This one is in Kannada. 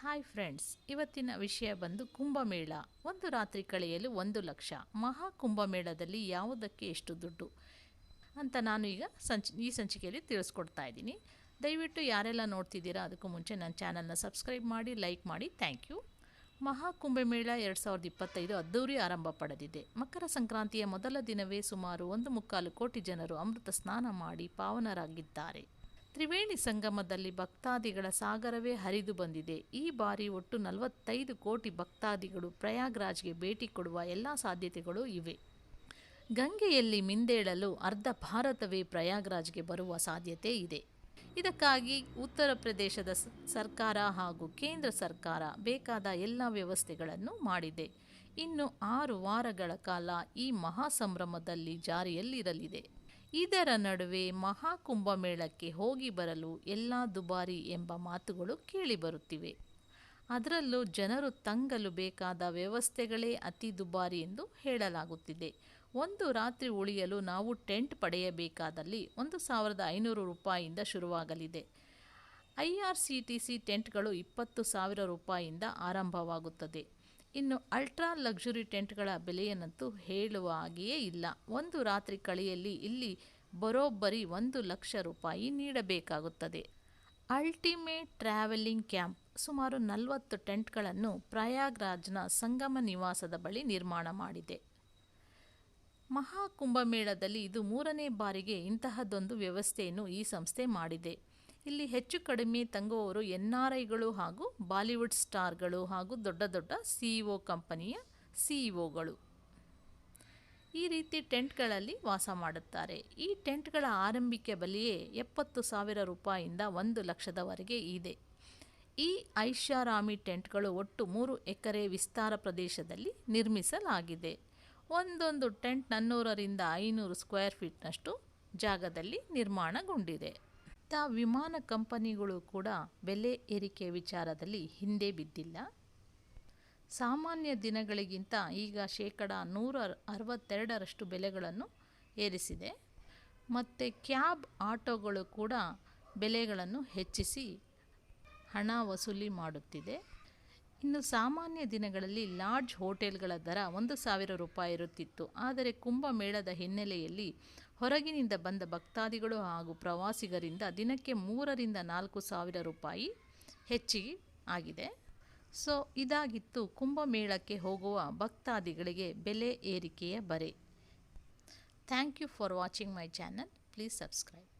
ಹಾಯ್ ಫ್ರೆಂಡ್ಸ್ ಇವತ್ತಿನ ವಿಷಯ ಬಂದು ಕುಂಭಮೇಳ. ಒಂದು ರಾತ್ರಿ ಕಳೆಯಲು ಒಂದು ಲಕ್ಷ. ಮಹಾ ಕುಂಭಮೇಳದಲ್ಲಿ ಯಾವುದಕ್ಕೆ ಎಷ್ಟು ದುಡ್ಡು? ಅಂತ ನಾನು ಈಗ ಸಂಚ್, ಈ ಸಂಚಿಕೆಯಲ್ಲಿ ತಿಳಿಸ್ಕೊಡ್ತಾ ಇದ್ದೀನಿ. ದಯವಿಟ್ಟು ಯಾರೆಲ್ಲ ನೋಡ್ತಿದ್ದೀರಾ ಅದಕ್ಕೂ ಮುಂಚೆ ನನ್ನ ಚಾನಲ್ನ ಸಬ್ಸ್ಕ್ರೈಬ್ ಮಾಡಿ, ಲೈಕ್ ಮಾಡಿ. Thank you. ಮಹಾ ಕುಂಭಮೇಳ ಎರಡು ಸಾವಿರದ ಇಪ್ಪತ್ತೈದು ಅದ್ದೂರಿ ಆರಂಭ ಪಡೆದಿದೆ. ಮಕರ ಸಂಕ್ರಾಂತಿಯ ಮೊದಲ ದಿನವೇ ಸುಮಾರು ಒಂದು ಮುಕ್ಕಾಲು ಕೋಟಿ ಜನರು ಅಮೃತ ಸ್ನಾನ ಮಾಡಿ ಪಾವನರಾಗಿದ್ದಾರೆ. ತ್ರಿವೇಣಿ ಸಂಗಮದಲ್ಲಿ ಭಕ್ತಾದಿಗಳ ಸಾಗರವೇ ಹರಿದು ಬಂದಿದೆ. ಈ ಬಾರಿ ಒಟ್ಟು ನಲವತ್ತೈದು ಕೋಟಿ ಭಕ್ತಾದಿಗಳು ಪ್ರಯಾಗ್ರಾಜ್ಗೆ ಭೇಟಿ ಕೊಡುವ ಎಲ್ಲ ಸಾಧ್ಯತೆಗಳು ಇವೆ. ಗಂಗೆಯಲ್ಲಿ ಮಿಂದೇಳಲು ಅರ್ಧ ಭಾರತವೇ ಪ್ರಯಾಗ್ರಾಜ್ಗೆ ಬರುವ ಸಾಧ್ಯತೆ ಇದೆ. ಇದಕ್ಕಾಗಿ ಉತ್ತರ ಪ್ರದೇಶದ ಸರ್ಕಾರ ಹಾಗೂ ಕೇಂದ್ರ ಸರ್ಕಾರ ಬೇಕಾದ ಎಲ್ಲ ವ್ಯವಸ್ಥೆಗಳನ್ನು ಮಾಡಿದೆ. ಇನ್ನು ಆರು ವಾರಗಳ ಕಾಲ ಈ ಮಹಾಸಂಭ್ರಮದಲ್ಲಿ ಜಾರಿಯಲ್ಲಿರಲಿದೆ. ಇದರ ನಡುವೆ ಮಹಾಕುಂಭಮೇಳಕ್ಕೆ ಹೋಗಿ ಬರಲು ಎಲ್ಲ ದುಬಾರಿ ಎಂಬ ಮಾತುಗಳು ಕೇಳಿಬರುತ್ತಿವೆ ಅದರಲ್ಲೂ ಜನರು ತಂಗಲು ಬೇಕಾದ ವ್ಯವಸ್ಥೆಗಳೇ ಅತಿ ದುಬಾರಿ ಎಂದು ಹೇಳಲಾಗುತ್ತಿದೆ. ಒಂದು ರಾತ್ರಿ ಉಳಿಯಲು ನಾವು ಟೆಂಟ್ ಪಡೆಯಬೇಕಾದಲ್ಲಿ ಒಂದು ಸಾವಿರದ ಐನೂರು ರೂಪಾಯಿಯಿಂದ ಶುರುವಾಗಲಿದೆ. I R C T C ಟೆಂಟ್ಗಳು ಇಪ್ಪತ್ತು ಸಾವಿರ ರೂಪಾಯಿಯಿಂದ ಆರಂಭವಾಗುತ್ತದೆ. ಇನ್ನು ಅಲ್ಟ್ರಾ ಲಕ್ಸುರಿ ಟೆಂಟ್ಗಳ ಬೆಲೆಯನ್ನಂತೂ ಹೇಳುವ ಹಾಗೆಯೇ ಇಲ್ಲ. ಒಂದು ರಾತ್ರಿ ಕಳೆಯಲ್ಲಿ ಇಲ್ಲಿ ಬರೋಬ್ಬರಿ ಒಂದು ಲಕ್ಷ ರೂಪಾಯಿ ನೀಡಬೇಕಾಗುತ್ತದೆ. ಅಲ್ಟಿಮೇಟ್ ಟ್ರಾವೆಲಿಂಗ್ ಕ್ಯಾಂಪ್ ಸುಮಾರು ನಲವತ್ತು ಟೆಂಟ್ಗಳನ್ನು ಪ್ರಯಾಗ್ರಾಜ್ನ ಸಂಗಮ ನಿವಾಸದ ಬಳಿ ನಿರ್ಮಾಣ ಮಾಡಿದೆ. ಮಹಾಕುಂಭಮೇಳದಲ್ಲಿ ಇದು ಮೂರನೇ ಬಾರಿಗೆ ಇಂತಹದ್ದೊಂದು ವ್ಯವಸ್ಥೆಯನ್ನು ಈ ಸಂಸ್ಥೆ ಮಾಡಿದೆ. ಇಲ್ಲಿ ಹೆಚ್ಚು ಕಡಿಮೆ ತಂಗುವವರು ಎನ್ ಆರ್ ಐಗಳು ಹಾಗೂ ಬಾಲಿವುಡ್ ಸ್ಟಾರ್ಗಳು ಹಾಗೂ ದೊಡ್ಡ ದೊಡ್ಡ ಸಿಇಒ ಕಂಪನಿಯ ಸಿಇಒಗಳು ಈ ರೀತಿ ಟೆಂಟ್ಗಳಲ್ಲಿ ವಾಸ ಮಾಡುತ್ತಾರೆ. ಈ ಟೆಂಟ್ಗಳ ಆರಂಭಿಕ ಬಲಿಯೇ ಎಪ್ಪತ್ತು ಸಾವಿರ ರೂಪಾಯಿಂದ ಒಂದು ಲಕ್ಷದವರೆಗೆ ಇದೆ. ಈ ಐಷಾರಾಮಿ ಟೆಂಟ್ಗಳು ಒಟ್ಟು ಮೂರು ಎಕರೆ ವಿಸ್ತಾರ ಪ್ರದೇಶದಲ್ಲಿ ನಿರ್ಮಿಸಲಾಗಿದೆ. ಒಂದೊಂದು ಟೆಂಟ್ ನನ್ನೂರರಿಂದ ಐನೂರು ಸ್ಕ್ವೇರ್ ಫೀಟ್ನಷ್ಟು ಜಾಗದಲ್ಲಿ ನಿರ್ಮಾಣಗೊಂಡಿದೆ. ತ ವಿಮಾನ ಕಂಪನಿಗಳು ಕೂಡ ಬೆಲೆ ಏರಿಕೆ ವಿಚಾರದಲ್ಲಿ ಹಿಂದೆ ಬಿದ್ದಿಲ್ಲ. ಸಾಮಾನ್ಯ ದಿನಗಳಿಗಿಂತ ಈಗ ಶೇಕಡ ನೂರ ಅರವತ್ತೆರಡರಷ್ಟು ಬೆಲೆಗಳನ್ನು ಏರಿಸಿದೆ. ಮತ್ತು ಕ್ಯಾಬ್ ಆಟೋಗಳು ಕೂಡ ಬೆಲೆಗಳನ್ನು ಹೆಚ್ಚಿಸಿ ಹಣ ವಸೂಲಿ ಮಾಡುತ್ತಿದೆ. ಇನ್ನು ಸಾಮಾನ್ಯ ದಿನಗಳಲ್ಲಿ ಲಾಡ್ಜ್ ಹೋಟೆಲ್ಗಳ ದರ ಒಂದು ಸಾವಿರ ರೂಪಾಯಿ ಇರುತ್ತಿತ್ತು. ಆದರೆ ಕುಂಭಮೇಳದ ಹಿನ್ನೆಲೆಯಲ್ಲಿ ಹೊರಗಿನಿಂದ ಬಂದ ಭಕ್ತಾದಿಗಳು ಹಾಗೂ ಪ್ರವಾಸಿಗರಿಂದ ದಿನಕ್ಕೆ ಮೂರರಿಂದ ನಾಲ್ಕು ಸಾವಿರ ರೂಪಾಯಿ ಹೆಚ್ಚಿಗೆ ಆಗಿದೆ. ಸೊ, ಇದಾಗಿತ್ತು ಕುಂಭಮೇಳಕ್ಕೆ ಹೋಗುವ ಭಕ್ತಾದಿಗಳಿಗೆ ಬೆಲೆ ಏರಿಕೆಯ ಬರೆ. Thank you for watching my channel. Please subscribe.